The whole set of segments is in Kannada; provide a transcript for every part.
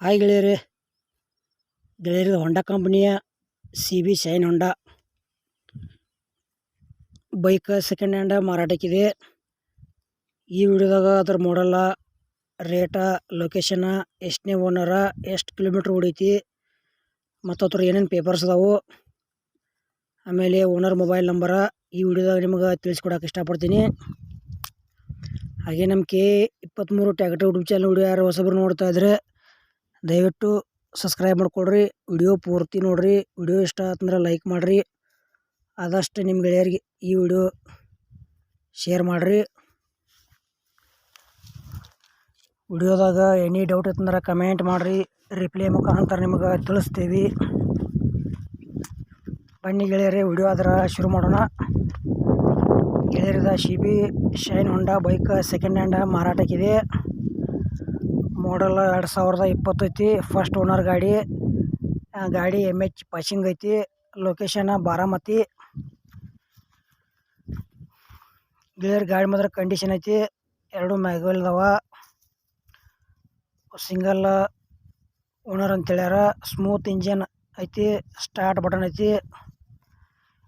ಹಾಯ್ ಗೆಳೆಯರೇ ಗೆಳೆಯರು Honda ಕಂಪ್ನಿಯ C B shine Honda bike second hand ಮಾರಾಟಕ್ಕಿದೆ. ಈ ವಿಡಿಯೋದಾಗ ಅದ್ರ ಮಾಡಲ್ಲ ರೇಟ ಲೊಕೇಶನ ಎಷ್ಟನೇ ಓನರ ಎಷ್ಟು ಕಿಲೋಮೀಟ್ರ್ ಹೊಡೈತಿ ಮತ್ತು ಅದ್ರ ಏನೇನು ಪೇಪರ್ಸ್ ಅದಾವು, ಆಮೇಲೆ ಓನರ್ ಮೊಬೈಲ್ ನಂಬರ ಈ ವಿಡಿಯೋದಾಗ ನಿಮಗೆ ತಿಳಿಸ್ಕೊಡಕ್ಕೆ ಇಷ್ಟಪಡ್ತೀನಿ. ಹಾಗೆ ನಮ್ಮ ಕೆ ಇಪ್ಪತ್ತ್ಮೂರು ಟ್ಯಾಕ್ಟರ್ ಯೂಟ್ಯೂಬ್ ಚಾನಲ್ ವಿಡಿಯೋ ಯಾರು ಹೊಸಬ್ರು ನೋಡ್ತಾ ಇದ್ರೆ ದಯವಿಟ್ಟು ಸಬ್ಸ್ಕ್ರೈಬ್ ಮಾಡಿಕೊಡ್ರಿ ವಿಡಿಯೋ ಪೂರ್ತಿ ನೋಡಿರಿ. ವಿಡಿಯೋ ಇಷ್ಟ ಆತಂದ್ರೆ ಲೈಕ್ ಮಾಡಿರಿ. ಆದಷ್ಟು ನಿಮ್ಮ ಗೆಳೆಯರಿಗೆ ಈ ವಿಡಿಯೋ ಶೇರ್ ಮಾಡಿರಿ. ವಿಡಿಯೋದಾಗ ಎನಿ ಡೌಟ್ ಇತ್ತಂದ್ರೆ ಕಮೆಂಟ್ ಮಾಡಿರಿ. ರಿಪ್ಲೈ ಮುಖಾಂತರ ನಿಮಗೆ ತಿಳಿಸ್ತೀವಿ. ಬನ್ನಿ ಗೆಳೆಯರೇ, ವಿಡಿಯೋ ಆದ್ರೆ ಶುರು ಮಾಡೋಣ. ಗೆಳೆಯರಿದ C B shine, Honda, bike, second hand ಮಾರಾಟಕ್ಕಿದೆ. Model ಎರಡು ಸಾವಿರದ ಇಪ್ಪತ್ತು ಐತಿ. ಫಸ್ಟ್ ಓನರ್ ಗಾಡಿ. ಗಾಡಿ ಎಂ ಎಚ್ ಪಾಸಿಂಗ್ ಐತಿ. ಲೊಕೇಶನ್ ಬಾರಾಮತಿ. ಗೇರ್ ಗಾಡಿ ಮಾತ್ರ ಕಂಡೀಷನ್ ಐತಿ. ಎರಡು ಮ್ಯಾಗ್ವೆಲ್ ಅದಾವ. ಸಿಂಗಲ್ ಓನರ್ ಅಂತ ಹೇಳ್ಯಾರ. ಸ್ಮೂತ್ ಇಂಜಿನ್ ಐತಿ. ಸ್ಟಾರ್ಟ್ ಬಟನ್ ಐತಿ.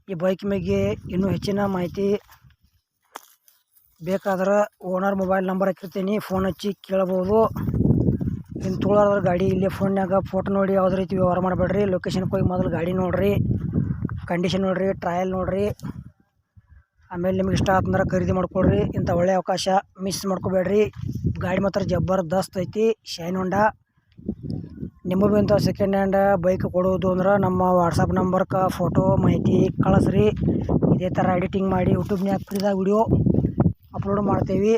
ಈ ಬೈಕ್ ಮೇಲೆ ಇನ್ನೂ ಹೆಚ್ಚಿನ ಮಾಹಿತಿ ಬೇಕಾದ್ರೆ ಓನರ್ ಮೊಬೈಲ್ ನಂಬರ್ ಹಾಕಿರ್ತೀನಿ. ಫೋನ್ ಹಚ್ಚಿ ಕೇಳ್ಬೋದು. ಇನ್ನು ತೋಳಾರ ಗಾಡಿ ಇಲ್ಲೇ ಫೋನ್ಯಾಗ ಫೋಟೋ ನೋಡಿ ಯಾವುದೇ ರೀತಿ ವ್ಯವಹಾರ ಮಾಡಬೇಡ್ರಿ. ಲೊಕೇಶನ್ಗೆ ಹೋಗಿ ಮೊದಲು ಗಾಡಿ ನೋಡಿರಿ. ಕಂಡೀಷನ್ ನೋಡಿರಿ ಟ್ರಯಲ್ ನೋಡಿರಿ. ಆಮೇಲೆ ನಿಮ್ಗೆ ಇಷ್ಟ ಆತಂದ್ರೆ ಖರೀದಿ ಮಾಡ್ಕೊಳ್ರಿ. ಇಂಥ ಒಳ್ಳೆಯ ಅವಕಾಶ ಮಿಸ್ ಮಾಡ್ಕೋಬೇಡ್ರಿ. ಗಾಡಿ ಮಾತ್ರ ಜಬರ್ದಸ್ತ್ ಐತಿ ಶೈನ್ ಹೊಂಡಾ. ನಿಮಗೂ ಇಂಥ ಸೆಕೆಂಡ್ ಹ್ಯಾಂಡ್ ಬೈಕ್ ಕೊಡೋದು ಅಂದ್ರೆ ನಮ್ಮ ವಾಟ್ಸಪ್ ನಂಬರ್ಕ ಫೋಟೋ ಮಾಹಿತಿ ಕಳಿಸ್ರಿ. ಇದೇ ಥರ ಎಡಿಟಿಂಗ್ ಮಾಡಿ ಯೂಟ್ಯೂಬ್ನ್ಯಾಗ ಫ್ರೀದಾಗ ವಿಡಿಯೋ ಅಪ್ಲೋಡ್ ಮಾಡ್ತೀವಿ.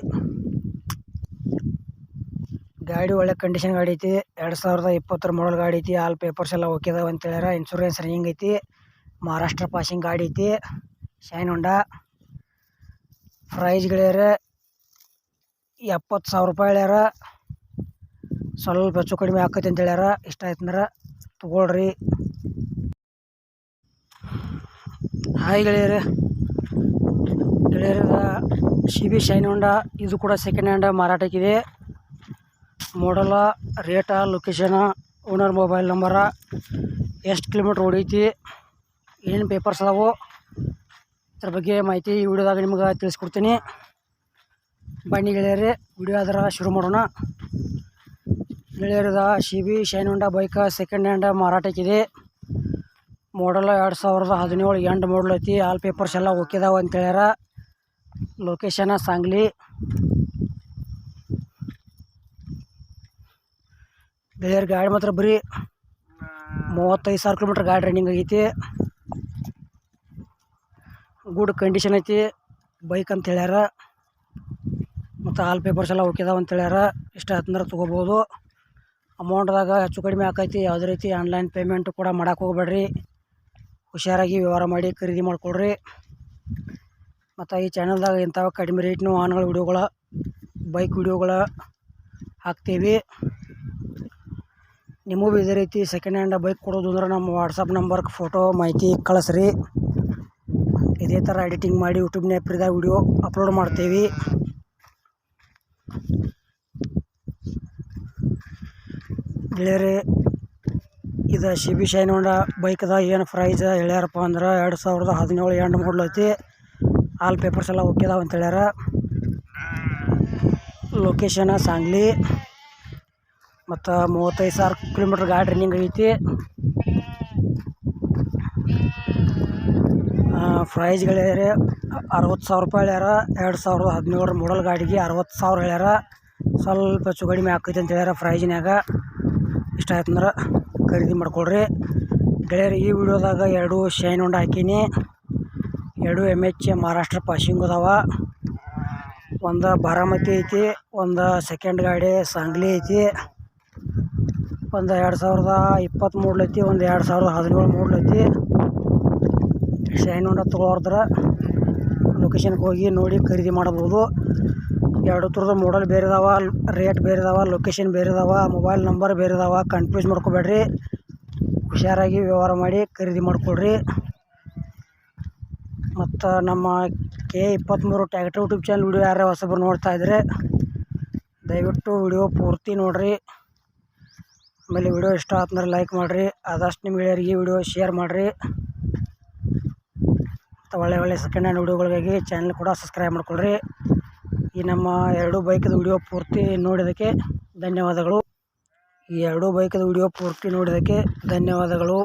ಗಾಡಿ ಒಳ್ಳೆ ಕಂಡೀಷನ್ ಗಾಡಿ ಐತಿ. ಎರಡು ಸಾವಿರದ ಇಪ್ಪತ್ತರ ಮಾಡಲ್ ಗಾಡಿ ಐತಿ. ಆಲ್ ಪೇಪರ್ಸ್ ಎಲ್ಲ ಓಕೆ ಅದಾವ ಅಂತ ಹೇಳ್ಯಾರ. ಇನ್ಶೂರೆನ್ಸ್ ರನ್ನಿಂಗ್ ಐತಿ. ಮಹಾರಾಷ್ಟ್ರ ಪಾಸಿಂಗ್ ಗಾಡಿ ಐತಿ. ಶೈನ್ ಹೊಂಡ ಪ್ರೈಸ್ ಗೆಳೆಯರ ಎಪ್ಪತ್ತು ಸಾವಿರ ರೂಪಾಯಿ ಹೇಳ್ಯಾರ. ಸ್ವಲ್ಪ ಹೆಚ್ಚು ಕಡಿಮೆ ಆಕೈತಿ ಅಂತ ಹೇಳ್ಯಾರ. ಇಷ್ಟ ಆಯ್ತಂದ್ರೆ ತಗೊಳ್ರಿ. ಹಾಯ್ ಗೆಳೆಯರ ಗೆಳೆಯರ ಶಿ ಬಿ ಶೈನ್ ಹೊಂಡ ಇದು ಕೂಡ second hand ಮಾರಾಟಕ್ಕಿದೆ model rate location owner mobile number ಎಷ್ಟು ಕಿಲೋಮೀಟ್ರ್ ಹೊಡೈತಿ ಏನು ಪೇಪರ್ಸ್ ಅದಾವು, ಇದ್ರ ಬಗ್ಗೆ ಮಾಹಿತಿ ಈ ವಿಡಿಯೋದಾಗ ನಿಮ್ಗೆ ತಿಳಿಸ್ಕೊಡ್ತೀನಿ. ಬನ್ನಿ ಗೆಳೆಯರೇ, ವಿಡಿಯೋ ಅದರ ಶುರು ಮಾಡೋಣ. ಗೆಳೆಯರದ C B Shine Honda bike second hand ಮಾರಾಟಕ್ಕಿದೆ. Model ಎರಡು ಸಾವಿರದ ಹದಿನೇಳು ಎಂಟು ಮಾಡಲ್ ಐತಿ ಆಲ್ ಪೇಪರ್ಸ್ ಎಲ್ಲ ಓಕೆದಾವ ಅಂತ ಹೇಳ್ಯಾರ. ಲೊಕೇಶನ ಸಾಂಗ್ಲಿ ಗೆಳೆಯರ ಗಾಡಿ ಮಾತ್ರ ಬರೀ ಮೂವತ್ತೈದು ಸಾವಿರ ಕಿಲೋಮೀಟ್ರ್ ಗಾಡಿ ರನ್ನಿಂಗ್ ಆಗೈತಿ. ಗುಡ್ ಕಂಡೀಷನ್ ಐತಿ. ಬೈಕ್ ಅಂತ ಹೇಳ್ಯಾರ. ಮತ್ತು ಆಲ್ ಪೇಪರ್ಸ್ ಎಲ್ಲ ಅದಾವ ಅಂತ ಹೇಳ್ಯಾರ. ಇಷ್ಟ ಆತಂದ್ರೆ ತೊಗೋಬೋದು. ಅಮೌಂಟ್ದಾಗ ಹೆಚ್ಚು ಕಡಿಮೆ ಆಕೈತಿ. ಯಾವುದೇ ರೀತಿ ಆನ್ಲೈನ್ ಪೇಮೆಂಟ್ ಕೂಡ ಮಾಡೋಕೆ ಹೋಗ್ಬೇಡ್ರಿ. ಹುಷಾರಾಗಿ ವ್ಯವಹಾರ ಮಾಡಿ ಖರೀದಿ ಮಾಡಿಕೊಡ್ರಿ ಮತ್ತು ಈ ಚಾನಲ್ದಾಗ ಇಂಥವು ಕಡಿಮೆ ರೇಟ್ನೂ ವಾಹನಗಳ ವಿಡಿಯೋಗಳ ಬೈಕ್ ವಿಡಿಯೋಗಳ ಹಾಕ್ತೀವಿ. ನಿಮಗೂ ಇದೇ ರೀತಿ ಸೆಕೆಂಡ್ ಹ್ಯಾಂಡ್ ಬೈಕ್ ಕೊಡೋದು ಅಂದ್ರೆ ನಮ್ಮ ವಾಟ್ಸಪ್ ನಂಬರ್ಗೆ ಫೋಟೋ ಮಾಹಿತಿ ಕಳಿಸ್ರಿ. ಇದೇ ಥರ ಎಡಿಟಿಂಗ್ ಮಾಡಿ ಯೂಟ್ಯೂಬ್ನ್ಯಾಗ ಫ್ರೀದಾಗ ವಿಡಿಯೋ ಅಪ್ಲೋಡ್ ಮಾಡ್ತೀವಿ. ಗೆಳೆಯರಿ, ಇದು ಶಿ ಬಿ ಶೈನ್ ಹೊಂಡ ಬೈಕ್ದಾಗ ಏನು ಪ್ರೈಸ್ ಹೇಳ್ಯಾರಪ್ಪ ಅಂದ್ರೆ ಎರಡು ಸಾವಿರದ ಹದಿನೇಳು ಎಂಟು ಮಾಡಲ್ ಐತಿ. ಆಲ್ ಪೇಪರ್ಸ್ ಎಲ್ಲ ಓಕೆದಾವಂತ ಹೇಳ್ಯಾರ. ಲೊಕೇಶನ ಸಾಂಗ್ಲಿ ಮತ್ತು ಮೂವತ್ತೈದು ಸಾವಿರ ಕಿಲೋಮೀಟ್ರ್ ಗಾಡಿ ರನ್ನಿಂಗ್ ಐತಿ. ಪ್ರೈಸ್ಗಳೇ ಅರವತ್ತು ಸಾವಿರ ರೂಪಾಯಿ ಹೇಳ್ಯಾರ. ಎರಡು ಸಾವಿರದ ಹದಿನೇಳರ ಮಾಡಲ್ ಗಾಡಿಗೆ ಅರವತ್ತು ಸಾವಿರ ಹೇಳ್ಯಾರ. ಸ್ವಲ್ಪ ಹೆಚ್ಚು ಕಡಿಮೆ ಆಕೈತಿ ಅಂತ ಹೇಳ್ಯಾರ ಪ್ರೈಜ್ನ್ಯಾಗ ಇಷ್ಟ ಆಯ್ತಂದ್ರೆ ಖರೀದಿ ಮಾಡ್ಕೊಳ್ರಿ. ಗೆಳೆಯರು, ಈ ವಿಡಿಯೋದಾಗ ಎರಡು ಶೈನ್ ಹೊಂಡ ಹಾಕೀನಿ. ಎರಡು ಎಂ ಎಚ್ ಮಹಾರಾಷ್ಟ್ರ ಪಾಸಿಂಗ್ ಅದಾವ. ಒಂದು ಬಾರಾಮತಿ ಐತಿ, ಒಂದು ಸೆಕೆಂಡ್ ಗಾಡಿ ಸಾಂಗ್ಲಿ ಐತಿ. ಒಂದು ಎರಡು ಸಾವಿರದ ಇಪ್ಪತ್ತು ಮೂಡ್ಲೈತಿ ಒಂದು ಎರಡು ಸಾವಿರದ ಹದಿನೇಳು ಮೂಡ್ಲೈತಿ ಶೈನ್ ಹೊಂಡ ತೊಗೊಳ್ದ್ರೆ ಲೊಕೇಶನ್ಗೆ ಹೋಗಿ ನೋಡಿ ಖರೀದಿ ಮಾಡ್ಬೋದು. ಎರಡು ಥರದ ಮಾಡಲ್ ಬೇರೆ ಇದಾವ ರೇಟ್ ಬೇರೆ ಇದಾವೆ ಲೊಕೇಶನ್ ಬೇರೆ ಇದಾವ ಮೊಬೈಲ್ ನಂಬರ್ ಬೇರೆ ಇದಾವ ಕನ್ಫ್ಯೂಸ್ ಮಾಡ್ಕೋಬೇಡ್ರಿ. ಹುಷಾರಾಗಿ ವ್ಯವಹಾರ ಮಾಡಿ ಖರೀದಿ ಮಾಡಿಕೊಡ್ರಿ. ಮತ್ತು ನಮ್ಮ ಕೆ ಇಪ್ಪತ್ತ್ಮೂರು ಟ್ಯಾಕ್ಟ್ರ್ ಯೂಟ್ಯೂಬ್ ಚಾನಲ್ ವಿಡಿಯೋ ಯಾರು ಹೊಸಬ್ರು ನೋಡ್ತಾ ಇದ್ರೆ ದಯವಿಟ್ಟು ವಿಡಿಯೋ ಪೂರ್ತಿ ನೋಡಿರಿ. ಆಮೇಲೆ ವಿಡಿಯೋ ಇಷ್ಟ ಆತಂದ್ರೆ ಲೈಕ್ ಮಾಡಿರಿ. ಆದಷ್ಟು ನಿಮ್ಮ ಗೆಳೆಯರಿಗೆ ಈ ವಿಡಿಯೋ ಶೇರ್ ಮಾಡಿರಿ. ಮತ್ತು ಒಳ್ಳೆ ಒಳ್ಳೆ ಸೆಕೆಂಡ್ ಹ್ಯಾಂಡ್ ವಿಡಿಯೋಗಳಿಗಾಗಿ ಚಾನಲ್ ಕೂಡ ಸಬ್ಸ್ಕ್ರೈಬ್ ಮಾಡ್ಕೊಳ್ರಿ. ಈ ನಮ್ಮ ಎರಡು ಬೈಕದ ವಿಡಿಯೋ ಪೂರ್ತಿ ನೋಡಿದ್ದಕ್ಕೆ ಧನ್ಯವಾದಗಳು. ಈ ಎರಡೂ ಬೈಕದ ವಿಡಿಯೋ ಪೂರ್ತಿ ನೋಡಿದ್ದಕ್ಕೆ ಧನ್ಯವಾದಗಳು.